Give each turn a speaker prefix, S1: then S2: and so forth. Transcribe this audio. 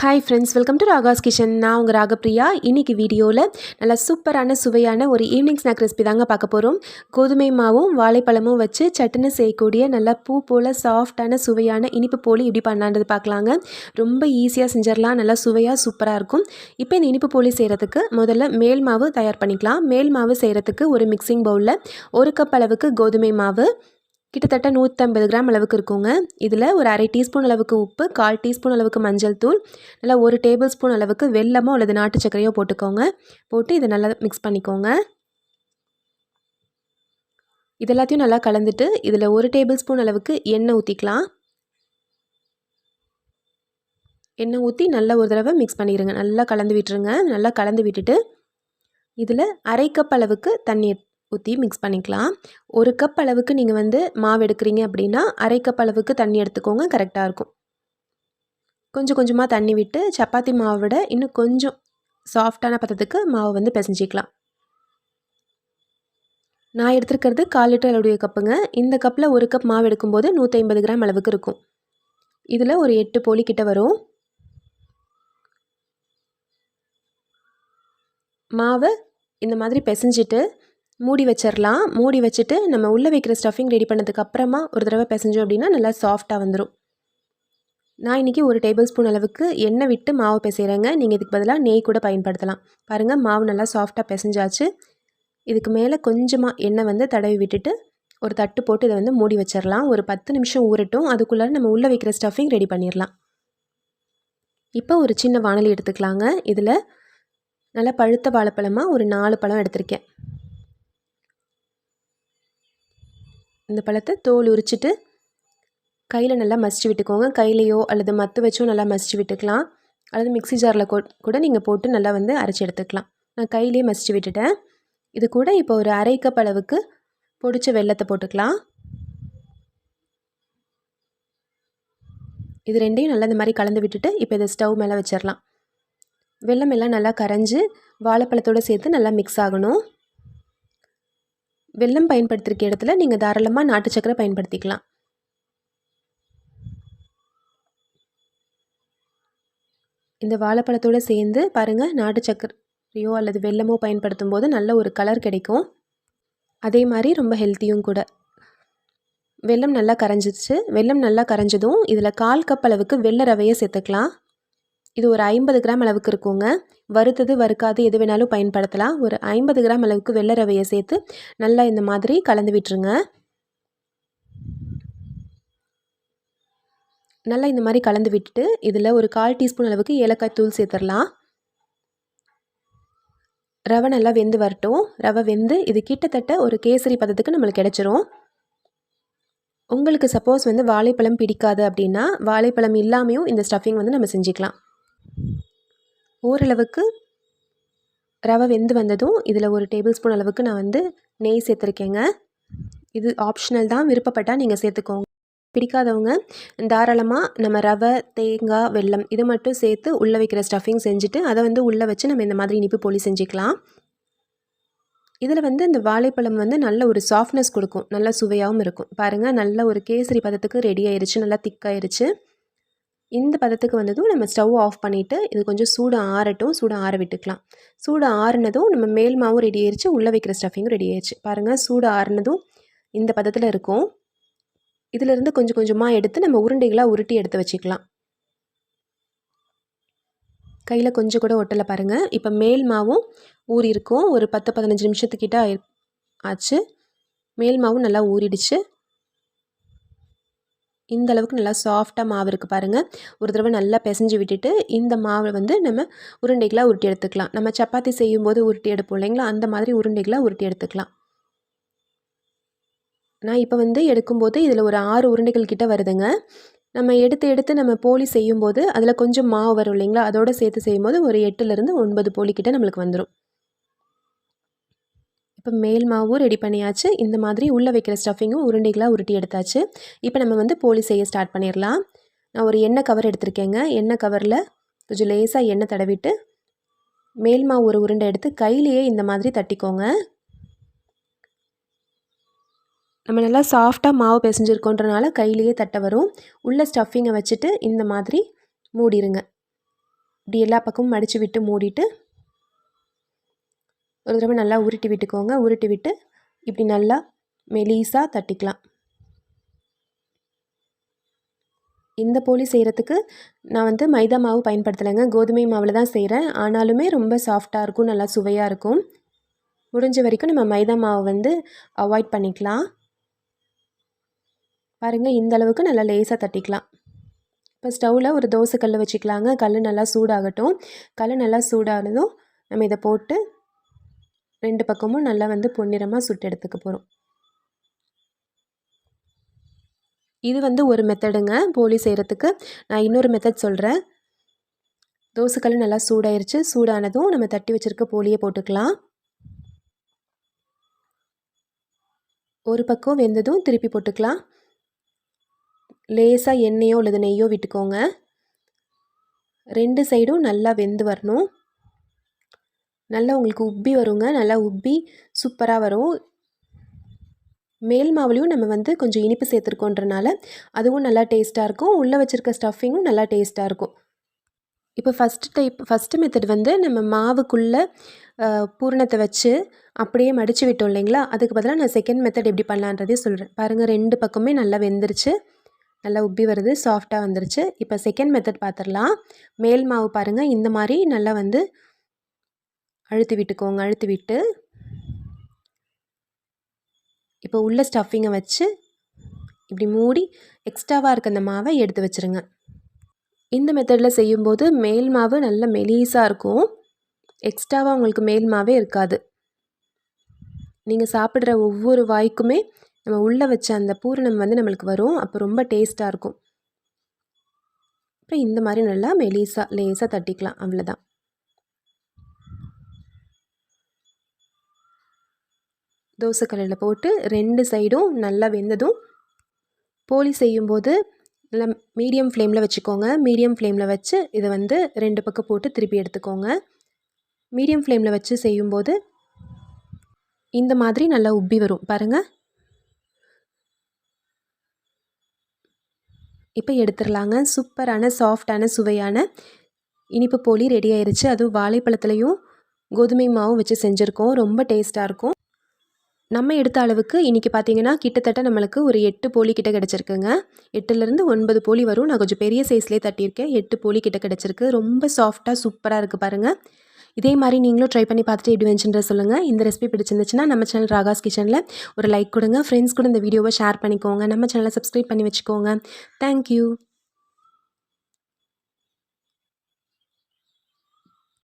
S1: Hi friends welcome to Raga's kitchen நான் உங்கள் ராகப்ரியா இன்றைக்கி வீடியோவில் நல்லா சூப்பரான சுவையான ஒரு ஈவினிங் ஸ்நாக் ரெசிபி தாங்க பார்க்க போகிறோம் கோதுமை மாவும் வாழைப்பழமும் வச்சு சட்டுன்னு செய்யக்கூடிய நல்லா பூ போல் சாஃப்டான சுவையான இனிப்பு போலி எப்படி பண்ணான்றது பார்க்கலாங்க. ரொம்ப ஈஸியாக செஞ்சிடலாம். நல்லா சுவையாக சூப்பராக இருக்கும். இப்போ இந்த இனிப்பு போலி செய்கிறதுக்கு முதல்ல மேல் மாவு தயார் பண்ணிக்கலாம். மேல் மாவு செய்கிறதுக்கு ஒரு மிக்சிங் பவுலில் ஒரு கப் அளவுக்கு கோதுமை மாவு கிட்டத்தட்ட நூற்றம்பது கிராம் அளவுக்கு இருக்குங்க. இதில் ஒரு அரை டீஸ்பூன் அளவுக்கு உப்பு கால் டீஸ்பூன் அளவுக்கு மஞ்சள் தூள் நல்லா ஒரு டேபிள் ஸ்பூன் அளவுக்கு வெல்லமோ அல்லது நாட்டு சர்க்கரையோ போட்டுக்கோங்க. போட்டு இதை நல்லா மிக்ஸ் பண்ணிக்கோங்க. இது எல்லாத்தையும் நல்லா கலந்துட்டு இதில் ஒரு டேபிள் ஸ்பூன் அளவுக்கு எண்ணெய் ஊற்றிக்கலாம் எண்ணெய் ஊற்றி நல்லா ஒரு தடவை மிக்ஸ் பண்ணிடுங்க நல்லா கலந்து விட்டுருங்க. நல்லா கலந்து விட்டுட்டு இதில் அரை கப் அளவுக்கு தண்ணி ஊற்றி மிக்ஸ் பண்ணிக்கலாம். ஒரு கப் அளவுக்கு நீங்கள் வந்து மாவு எடுக்கிறீங்க அப்படின்னா அரை கப் அளவுக்கு தண்ணி எடுத்துக்கோங்க கரெக்டாக இருக்கும். கொஞ்சம் கொஞ்சமாக தண்ணி விட்டு சப்பாத்தி மாவை விட இன்னும் கொஞ்சம் சாஃப்டான பதத்துக்கு மாவு வந்து பிசைஞ்சிக்கலாம். நான் எடுத்துருக்கிறது கால் லிட்டர் அளவுடைய கப்புங்க இந்த கப்பில் ஒரு கப் மாவு எடுக்கும்போது நூற்றி ஐம்பது கிராம் அளவுக்கு இருக்கும். இதில் ஒரு எட்டு போலி கிட்ட வரும். மாவை இந்த மாதிரி பிசைஞ்சிட்டு மூடி வச்சிடலாம் மூடி வச்சுட்டு நம்ம உள்ளே வைக்கிற ஸ்டஃபிங் ரெடி பண்ணதுக்கு அப்புறமா ஒரு தடவை பிசைஞ்சோம் அப்படின்னா நல்லா சாஃப்டாக வந்துடும் நான் இன்றைக்கி ஒரு டேபிள் ஸ்பூன் அளவுக்கு எண்ணெய் விட்டு மாவு பிசைகிறேங்க நீங்கள் இதுக்கு பதிலாக நெய் கூட பயன்படுத்தலாம். பாருங்கள் மாவு நல்லா சாஃப்டாக பிசைஞ்சாச்சு. இதுக்கு மேலே கொஞ்சமாக எண்ணெய் வந்து தடவி விட்டுட்டு ஒரு தட்டு போட்டு இதை வந்து மூடி வச்சிடலாம் ஒரு பத்து நிமிஷம் ஊறட்டும். அதுக்குள்ளே நம்ம உள்ளே வைக்கிற ஸ்டஃபிங் ரெடி பண்ணிடலாம் இப்போ ஒரு சின்ன வானலி எடுத்துக்கலாங்க. இதில் நல்லா பழுத்த வாழைப்பழமாக ஒரு நாலு பழம் எடுத்திருக்கேன். இந்த பழத்தை தோல் உரிச்சிட்டு கையில் நல்லா மசிச்சு விட்டுக்கோங்க. கையிலையோ அல்லது மத்து வச்சோ நல்லா மசிச்சு விட்டுக்கலாம். அல்லது மிக்சி ஜாரில் கூட நீங்கள் போட்டு நல்லா வந்து அரைச்சி எடுத்துக்கலாம். நான் கையிலே மசிச்சு விட்டுட்டேன். இது கூட இப்போ ஒரு அரை கப் அளவுக்கு பொடிச்ச வெள்ளத்தை போட்டுக்கலாம். இது ரெண்டையும் நல்லா இந்த மாதிரி கலந்து விட்டுட்டு இப்போ இதை ஸ்டவ் மேலே வச்சிடலாம். வெள்ளம் எல்லாம் நல்லா கரைஞ்சி வாழைப்பழத்தோடு சேர்த்து நல்லா மிக்ஸ் ஆகணும். வெள்ளம் பயன்படுத்திருக்க இடத்துல நீங்கள் தாராளமாக நாட்டு சக்கரை பயன்படுத்திக்கலாம். இந்த வாழைப்பழத்தோடு சேர்ந்து பாருங்கள் நாட்டு சக்கரையோ அல்லது வெள்ளமோ பயன்படுத்தும் போது நல்ல ஒரு கலர் கிடைக்கும். அதே மாதிரி ரொம்ப ஹெல்த்தியும் கூட. வெள்ளம் நல்லா கரைஞ்சிச்சு வெள்ளம் நல்லா கரைஞ்சதும் இதில் கால் கப் அளவுக்கு வெள்ளை ரவையை சேர்த்துக்கலாம். இது ஒரு ஐம்பது கிராம் அளவுக்கு இருக்குங்க. வறுத்தது வறுக்காது எது வேணாலும் பயன்படுத்தலாம். ஒரு ஐம்பது கிராம் அளவுக்கு வெள்ளை ரவையை சேர்த்து நல்லா இந்த மாதிரி கலந்து விட்டுருங்க. நல்லா இந்த மாதிரி கலந்து விட்டுட்டு இதில் ஒரு கால் டீஸ்பூன் அளவுக்கு ஏலக்காய் தூள் சேர்த்துடலாம். ரவை நல்லா வெந்து வரட்டும். ரவை வெந்து இது கிட்டத்தட்ட ஒரு கேசரி பதத்துக்கு நம்மளுக்கு கிடச்சிரும். உங்களுக்கு சப்போஸ் வந்து வாழைப்பழம் பிடிக்காது அப்படின்னா வாழைப்பழம் இல்லாமையும் இந்த ஸ்டஃபிங் வந்து நம்ம செஞ்சுக்கலாம். ஓரளவுக்கு ரவை வெந்து வந்ததும் இதில் ஒரு டேபிள் ஸ்பூன் அளவுக்கு நான் வந்து நெய் சேர்த்துருக்கேங்க. இது ஆப்ஷனல் தான் விருப்பப்பட்டால் நீங்கள் சேர்த்துக்கோங்க. பிடிக்காதவங்க தாராளமாக நம்ம ரவை தேங்காய் வெல்லம் இதை மட்டும் சேர்த்து உள்ளே வைக்கிற ஸ்டஃபிங் செஞ்சுட்டு அதை வந்து உள்ளே வச்சு நம்ம இந்த மாதிரி இனிப்பு பொலி செஞ்சுக்கலாம். இதில் வந்து இந்த வாழைப்பழம் வந்து நல்ல ஒரு சாஃப்ட்னஸ் கொடுக்கும் நல்ல சுவையாகவும் இருக்கும். பாருங்கள் நல்ல ஒரு கேசரி பதத்துக்கு ரெடி ஆயிடுச்சு நல்லா திக்காயிருச்சு இந்த பதத்துக்கு வந்ததும் நம்ம ஸ்டவ் ஆஃப் பண்ணிவிட்டு இது கொஞ்சம் சூடு ஆறட்டும் சூடு ஆற விட்டுக்கலாம். சூடு ஆறுனதும் நம்ம மேல் மாவும் ரெடி ஆயிடுச்சு உள்ளே வைக்கிற ஸ்டஃபிங்கும் ரெடி ஆயிடுச்சு பாருங்கள் சூடு ஆறுனதும் இந்த பதத்தில் இருக்கும். இதிலிருந்து கொஞ்சம் கொஞ்சமாக எடுத்து நம்ம உருண்டைகளாக உருட்டி எடுத்து வச்சுக்கலாம். கையில் கொஞ்சம் கூட ஒட்டலை பாருங்கள் இப்போ மேல் மாவும் ஊறி இருக்கும் ஒரு பத்து பதினஞ்சு நிமிஷத்துக்கிட்ட ஆச்சு. மேல் மாவும் நல்லா ஊறிடுச்சு. இந்த அளவுக்கு நல்லா சாஃப்டாக மாவு இருக்குது பாருங்கள் ஒரு தடவை நல்லா பிசைஞ்சு விட்டுட்டு இந்த மாவை வந்து நம்ம உருண்டைகளாக உருட்டி எடுத்துக்கலாம். நம்ம சப்பாத்தி செய்யும்போது உருட்டி எடுப்போம் இல்லைங்களா? அந்த மாதிரி உருண்டைகளாக உருட்டி எடுத்துக்கலாம். நான் இப்போ வந்து எடுக்கும்போது இதில் ஒரு ஆறு உருண்டைகள் கிட்ட வருதுங்க. நம்ம எடுத்து எடுத்து நம்ம போலி செய்யும்போது அதில் கொஞ்சம் மாவு வரும் இல்லைங்களா? அதோடு சேர்த்து செய்யும்போது ஒரு எட்டுலேருந்து ஒன்பது போலி நம்மளுக்கு வந்துடும் இப்போ மேல் மாவும் ரெடி பண்ணியாச்சு. இந்த மாதிரி உள்ளே வைக்கிற ஸ்டஃபிங்கும் உருண்டைகளாக உருட்டி எடுத்தாச்சு. இப்போ நம்ம வந்து போலி செய்ய ஸ்டார்ட் பண்ணிடலாம் நான் ஒரு எண்ணெய் கவர் எடுத்திருக்கேங்க. எண்ணெய் கவரில் கொஞ்சம் லேசாக எண்ணெய் தடவிட்டு மேல் மாவு ஒரு உருண்டை எடுத்து கையிலேயே இந்த மாதிரி தட்டிக்கோங்க. நம்ம நல்லா சாஃப்டாக மாவு பிசைஞ்சிருக்கோன்றனால கையிலேயே தட்ட வரும். உள்ள ஸ்டஃபிங்கை வச்சுட்டு இந்த மாதிரி மூடிடுங்க இப்படி எல்லா பக்கமும் மடித்து விட்டு மூடிட்டு ஒரு தடவை நல்லா உருட்டி விட்டுக்கோங்க. உருட்டி விட்டு இப்படி நல்லா மெலீஸாக தட்டிக்கலாம். இந்த போலி செய்கிறதுக்கு நான் வந்து மைதா மாவு பயன்படுத்தலைங்க. கோதுமை மாவில் தான் செய்கிறேன் ஆனாலுமே ரொம்ப சாஃப்டாக இருக்கும். நல்லா சுவையாக இருக்கும். முடிஞ்ச வரைக்கும் நம்ம மைதா மாவை வந்து அவாய்ட் பண்ணிக்கலாம். பாருங்கள் இந்த அளவுக்கு நல்லா லேசாக தட்டிக்கலாம். இப்போ ஸ்டவ்வில் ஒரு தோசை கல் வச்சுக்கலாங்க. கல் நல்லா சூடாகட்டும். கல் நல்லா சூடானதும் நம்ம இதை போட்டு ரெண்டு பக்கமும் நல்லா வந்து பொன்னிறமாக சுட்டு எடுத்துக்க போகிறோம் இது வந்து ஒரு மெத்தடுங்க. போலி செய்கிறதுக்கு நான் இன்னொரு மெத்தட் சொல்கிறேன் தோசைக்கல் நல்லா சூடாயிருச்சு. சூடானதும் நம்ம தட்டி வச்சுருக்க போலியை போட்டுக்கலாம். ஒரு பக்கம் வெந்ததும் திருப்பி போட்டுக்கலாம். லேசாக எண்ணெயோ அல்லது நெய்யோ விட்டுக்கோங்க. ரெண்டு சைடும் நல்லா வெந்து வரணும். நல்லா உங்களுக்கு உப்பி வருங்க. நல்லா உப்பி சூப்பராக வரும். மேல் மாவுலேயும் நம்ம வந்து கொஞ்சம் இனிப்பு சேர்த்துருக்கோன்றனால அதுவும் நல்லா டேஸ்ட்டாக இருக்கும். உள்ளே வச்சுருக்க ஸ்டஃபிங்கும் நல்லா டேஸ்ட்டாக இருக்கும். இப்போ ஃபஸ்ட்டு டைப் ஃபஸ்ட்டு மெத்தட் வந்து நம்ம மாவுக்குள்ளே பூரணத்தை வச்சு அப்படியே மடித்து விட்டோம் இல்லைங்களா? அதுக்கு பதிலாக நான் செகண்ட் மெத்தட் எப்படி பண்ணலான்றதே சொல்கிறேன் பாருங்கள் ரெண்டு பக்கமே நல்லா வெந்துருச்சு. நல்லா உப்பி வருது சாஃப்டாக வந்துருச்சு. இப்போ செகண்ட் மெத்தட் பார்த்துடலாம் மேல் மாவு பாருங்கள் இந்த மாதிரி நல்லா வந்து அழுத்தி விட்டுக்கோங்க அழுத்தி விட்டு. இப்போ உள்ள ஸ்டஃபிங்கை வச்சு இப்படி மூடி எக்ஸ்ட்ராவாக இருக்க அந்த மாவை எடுத்து வச்சுருங்க. இந்த மெத்தடில் செய்யும்போது மேல் மாவு நல்ல மெலீஸாக இருக்கும். எக்ஸ்ட்ராவாக உங்களுக்கு மேல் மாவே இருக்காது. நீங்கள் சாப்பிட்ற ஒவ்வொரு வாய்க்குமே நம்ம உள்ளே வச்ச அந்த பூரணம் வந்து நம்மளுக்கு வரும். அப்போ ரொம்ப டேஸ்ட்டாக இருக்கும். அப்புறம் இந்த மாதிரி நல்லா மெலீஸாக லேஸாக தட்டிக்கலாம். அவ்வளோதான் தோசைக்கல்லில் போட்டு ரெண்டு சைடும் நல்லா வெந்ததும் போலி செய்யும்போது நல்லா மீடியம் ஃப்ளேமில் வச்சுக்கோங்க. மீடியம் ஃப்ளேமில் வச்சு இதை வந்து ரெண்டு பக்கம் போட்டு திருப்பி எடுத்துக்கோங்க. மீடியம் ஃப்ளேமில் வச்சு செய்யும்போது இந்த மாதிரி நல்லா உப்பி வரும். பாருங்கள் இப்போ எடுத்துடலாங்க. சூப்பரான சாஃப்டான சுவையான இனிப்பு போலி ரெடி ஆயிடுச்சு அதுவும் வாழைப்பழத்துலையும் கோதுமை மாவும் வச்சு செஞ்சுருக்கோம். ரொம்ப டேஸ்ட்டாக இருக்கும். நம்ம எடுத்த அளவுக்கு இன்றைக்கி பார்த்தீங்கன்னா கிட்டத்தட்ட நம்மளுக்கு ஒரு எட்டு போலி கிட்ட கிடச்சிருக்குங்க. எட்டுலேருந்து ஒன்பது போலி வரும். நான் கொஞ்சம் பெரிய சைஸ்லேயே தட்டியிருக்கேன். எட்டு போலி கிட்ட கிடச்சிருக்கு. ரொம்ப சாஃப்டாக சூப்பராக இருக்குது பாருங்கள் இதே மாதிரி நீங்களும் ட்ரை பண்ணி பார்த்துட்டு எப்படி வந்துச்சுன்ற சொல்லுங்கள் இந்த ரெசிபி பிடிச்சிருந்துச்சுன்னா நம்ம சேனல் ராகாஸ் கிச்சனில் ஒரு லைக் கொடுங்க. ஃப்ரெண்ட்ஸ் கூட இந்த வீடியோவை ஷேர் பண்ணிக்கோங்க. நம்ம சேனலை சப்ஸ்கிரைப் பண்ணி வச்சுக்கோங்க. தேங்க்யூ